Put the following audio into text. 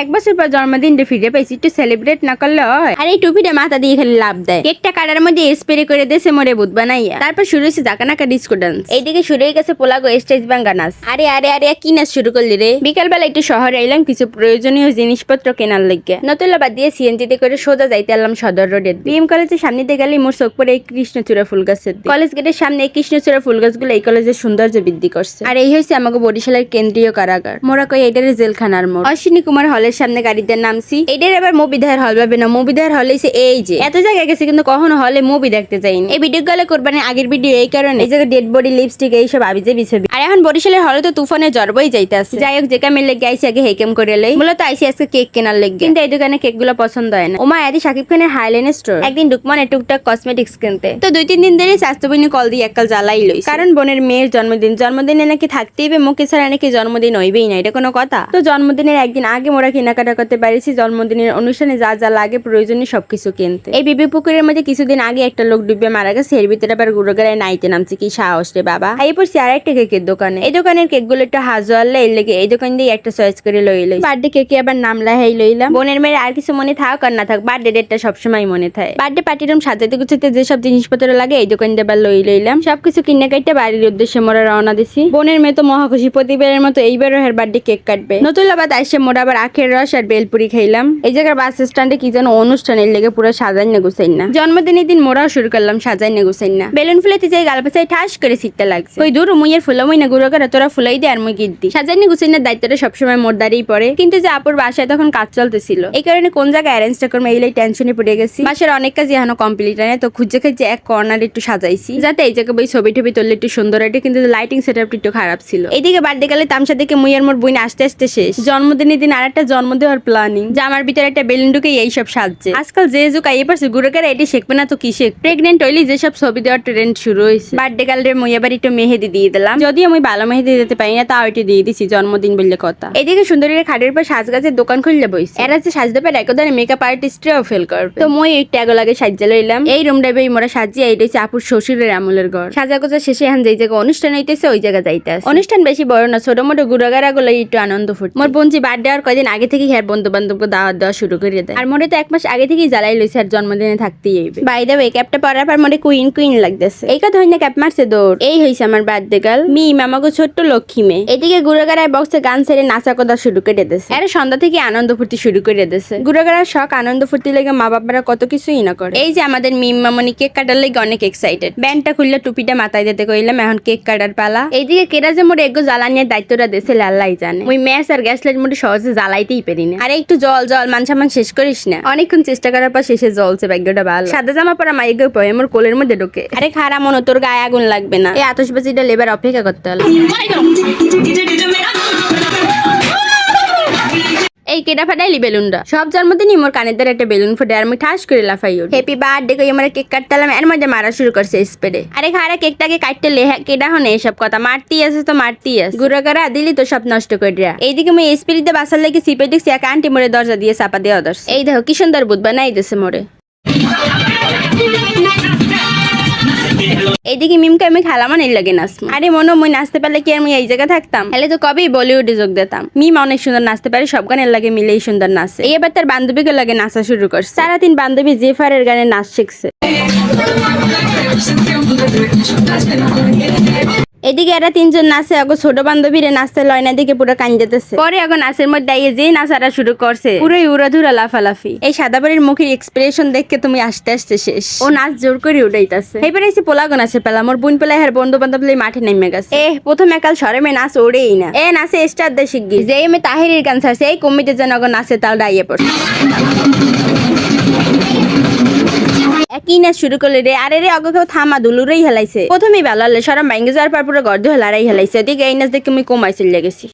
এক বছর পর জন্মদিনটা ফিরে পাইছি একটু সেলিব্রেট না করলে হয়। আর এই টুপিটা মাথা দিয়ে খালি লাভ দেয়। কেকটা কাটার মধ্যে স্প্রে করে দেশে মরে বুধ বানাইয়া। তারপর শুরু হয়েছে জাকানাকা ডিস্কো ডান্স এইদিকে শুরু হয়ে গেছে পোলাগো স্টেজ বাঙ্গা নাচ। আরে আরে আরে কি নাচ শুরু করলি রে? বিকালবেলা একটু শহরে এলাম কিছু প্রয়োজনীয় জিনিসপত্র কেনার লেগে। নতুলা বাদ দিয়ে সিএনজিতে করে সোজা যাইতে এলাম সদর রোডের বিএম কলেজের সামনে দিয়ে গেলে মোর চোখ পড়ে এই কৃষ্ণচূড়া ফুল গাছের কলেজ গেটের সামনে এই কৃষ্ণচূড়া ফুল গাছগুলো এই কলেজের সৌন্দর্য বৃদ্ধি করছে। আর এই হয়েছে আমাকে বরিশালের কেন্দ্রীয় কারাগার। মোরা কই এটার জেলখানার মোড়। অশ্বিনী কুমার হলের সামনে গাড়িতে নামছি এটার আবার মুভি দেখার হল পাবে না। মুভি দেখার হল হইছে এই যে। এত জায়গায় গেছে কিন্তু কখনো হলে মুভি দেখতে যাইনি। এই ভিডিও গুলো করবানি আগের ভিডিও এই কারণে। এই জায়গায় ডেড বডি লিপস্টিক এইসব আবিজে বিছবি আর এখন বরিশালের হলে তো তুফানে জরবই যাইতে আছে যাই হোক যেকা মিলে গাইছি আগে হেকেম করে লই। মূলত আইসি আজকে কেক কেনার লেগে। কিন্তু এই দোকানে কেকগুলো পছন্দ হয় না। ওমা আদি শাকিব খানের হাইলাইন স্টোর একদিন ডুকমানে টুকটাক কসমেটিক্স কিনতে। তো দুই, তিন দিন ধরে স্বাস্থ্য বইনি কল দিয়ে এককাল জ্বালাই লই কারণ বোনের মেয়ের জন্মদিন। জন্মদিনে নাকি থাকতেই হবে, মুখে ছাড়া নাকি জন্মদিন হইবেই না। এটা কোনো কথা? তো জন্মদিনের একদিন আগে মোরা কেনাকাটা করতে পারিছি, জন্মদিনের অনুষ্ঠানে যা যা লাগে, প্রয়োজনীয় সবকিছু কিনতে। এই বিবি পুকুরের মধ্যে কিছুদিন আগে একটা লোক ডুবে মারা গেছে, এর ভিতরে আবার গুড়োগাড়ায় নাইতে নামছে, কি সাহস রে বাবা। এই পড়ছি আর একটা কেকের দোকানে। এই দোকানের কেকগুলো একটু হাজু আল্লাহ এর লেগে এই দোকান দিয়ে একটা চয়েস করে লই লই। বার্থডে কেকে আবার নাম লাহাই লইলাম। বোনের মেয়ের আর কিছু মনে থাক আর না থাক, বার্থডে ডেটটা সবসময় মনে থাকে। বার্থডে পার্টি রুম সাজাতে গুছাতে যেসব জিনিসপত্র লাগে, এই দোকান দিয়ে আবার লই লইলাম। সবকিছু কিনে কাটতে বাড়ির উদ্দেশ্যে মোরা রওনা দিছি। বোনের মেয়ে তো মহাখুশি প্রতিবারের মতো এইবারও হের বার্থডে কেক কাটবে। নতুন আবার আইসে মোরা আবার আখের রস আর বেলপুরি খাইলাম। এই জায়গার বাস স্ট্যান্ডে কি যেন অনুষ্ঠানের লেগে পুরো সাজাই না গুছাইন না। জন্মদিনের দিন মোরাও শুরু করলাম সাজাই না গুছাইন না। বেলুন ফুলাইতে যাই গালপাচাই ঠাস করে শিখতে লাগছে। ওই দূর মুইয়ের ফুলা মুই না গুঁড়ো করে তোরা ফুলাই দে আর মুই গিট দি। সাজাই না গুছাইনের দায়িত্বটা সবসময় মোর দাঁড়িয়ে পড়ে। কিন্তু যে আপুর বাসায় তখন কাজ চলতেছিল। এই কারণে কোন জায়গায় অ্যারেঞ্জটা করব এইলাই টেনশনে পড়ে গেছি। বাসার অনেক কাজ এখনও কমপ্লিট হয় তো খুঁজে খুঁজে এক কর্নার একটু সাজাইছি। যাতে এই জায়গায় ওই ছবি টবি তুললে একটু সুন্দর হয়, কিন্তু লাইটিং সেট একটু খারাপ ছিল। এইদিকে বার্থডে গেলে তামসা দেখে মুই আর মোর বইন আস্তে আস্তে শেষ। জন্মদিনের দিন আর একটা জন্ম দেওয়ার প্ল্যানিং যে আমার ভিতরে একটা বেলুন ঢুকে এইসব সাজছে। আজকাল যে যুগ আইয়ে পারছে গুড়াকার এটি শেখবে না তো কি শেখ প্রেগনেন্ট হইলে যেসব ছবি দেওয়ার ট্রেন্ড শুরু হয়েছে বার্থডে গালের মুই আবার একটু মেহেদি দিয়ে দিলাম। যদিও আমি ভালো মেহেদি দিতে পারি না, তাও এটি দিয়ে দিছি, জন্মদিন বললে কথা। এদিকে সুন্দরীর খাটের পর সাজ গাছের দোকান খুললে বইছে। এরা যে সাজতে পারে একদারে মেকআপ আর্টিস্টরাও ফেল করবে। তো মই এই ট্যাগো লাগে সাজ্জা লইলাম। এই রুমটা বেই মোরা সাজিয়ে এই রয়েছে আপুর শ্বশুরের আমলের ঘর। সাজা গোজা শেষে এখন যেই জায়গায় অনুষ্ঠান হইতেছে, ওই জায়গা যাইতে অনুষ্ঠান বেশি বড় না ছোট মোটো গুড়াগাড়া গুলো একটু আনন্দ ফুট মোর বোনজি বার্থডে আর কয়দিন আগে থেকে হ্যার বন্ধু বান্ধবকে দাওয়াত দেওয়া শুরু করে দেয়। আর মোরে তো এক মাস আগে থেকেই জ্বালাই লইছে আর জন্মদিনে থাকতেই হইবে। বাই দা ওয়ে ক্যাপটা পরার পর মোরে কুইন কুইন লাগতেছে। এই কথা হইনা ক্যাপ মারছে দৌড়। এই হইছে আমার বার্থডে গাল মি মামাগো ছোট্ট লক্ষ্মী মেয়ে। এদিকে গুড়াগাড়ায় বক্সে গান ছেড়ে নাচা কথা শুরু করে দিতেছে আর সন্ধ্যা থেকে আনন্দ ফুর্তি শুরু করে দিতেছে গুড়াগাড়ার শখ আনন্দ ফুর্তি লেগে মা বাবারা কত কিছুই না করে। এই যে আমাদের মিম মামনি কেক কাটার লেগে অনেক এক্সাইটেড ব্যান্ডটা খুললে টুপিটা মাথায় দিতে কইলাম এখন কেক কাটার পালা। এইদিকে কেরা যে মোর এগো জ্বালানির দায়িত্বটা দেশে লাল্লাই জানে। ওই ম্যাচ আর গ্যাস লাইট মোটে সহজে জ্বালাইতেই পারি না। আরে একটু জল জল মান সামান শেষ করিস না। অনেকক্ষণ চেষ্টা করার পর শেষে জলছে ভাগ্যটা ভালো। সাদা জামা পরা মাইকে পয়ে আমার কোলের মধ্যে ঢোকে। আরে খারাপ মনে তোর গায়ে আগুন লাগবে না। এই আতসবাজিটা লেবার অপেক্ষা করতে হলো। কেটা ফাটাইলি বেলুনটা সব জন্মদিনই মোর কানের দ্বারা একটা বেলুন ফুটে আর আমি ঠাস করে লাফাই উঠি। হ্যাপি বার্থডে কই আমার কেক কাটতালাম এর মধ্যে মারা শুরু করছে স্প্রে আরে খারা কেকটাকে কাটতে লে কেডা হনে এসব কথা? মারতেই আছে তো মারতেই আছে। গুড়া করা দিলি তো সব নষ্ট করে দেয়া এইদিকে মই স্পিরিতে বাসার লেগে সিপে দেখছি এক আন্টি মোরে দরজা দিয়ে চাপা দিয়ে দর্শ এই দেখো কি সুন্দর বুধ বানাই দিছে মোরে। এইদিকে মিমকে আমি খেলাম নেই লাগে নাচ আরে মনে মই নাচতে পারলে কি আমি এই জায়গায় থাকতাম? তাহলে তো কবেই বলিউডে যোগ দিতাম। মিম অনেক সুন্দর নাচতে পারে সব গানের লাগে মিলেই সুন্দর নাচে। এই এবার তার বান্ধবীকে লাগে নাচা শুরু করছে। সারাদিন বান্ধবী জেফারের গানে নাচ শিখছে। এদিকে এরা তিনজন নাচে আগো ছোট বান্ধবীরে নাচতে লয়না দিকে পুরো কান্দাতেছে পরে আগো নাচের মধ্যে আইয়ে যে নাচারা শুরু করছে পুরোই উড়াধুরা লাফালাফি। এই সাদাবাড়ির মুখের এক্সপ্রেশন দেখে তুমি আসতে আসতে শেষ। ও নাচ জোর করে উড়াইতাছে। এবারে এসে পোলাগো নাচে পেলাম ওর বোন পেলা হের বন্ধু বান্ধব মাঠে নেমে গেছে। এ প্রথম একাল সরমে নাচ ওড়েই না। এ নাচে স্টার দে শিগগি যে আমি তাহিরের গান ছাড়ছে এই কমিটির জন্য আগো নাচে তাল ডাইয়ে পড়ছে। একই না শুরু করলে রে, আরে রে, অগ কেউ থামা, দুলুরেই হেলাইছে। প্রথমেই ভালো হলে সরম ভাঙ্গে যাওয়ার পর পুরো গর্দ হেলারাই হেলাইছে ওদিকে এই নাচ দেখে আমি কমাইছিল লেগেছি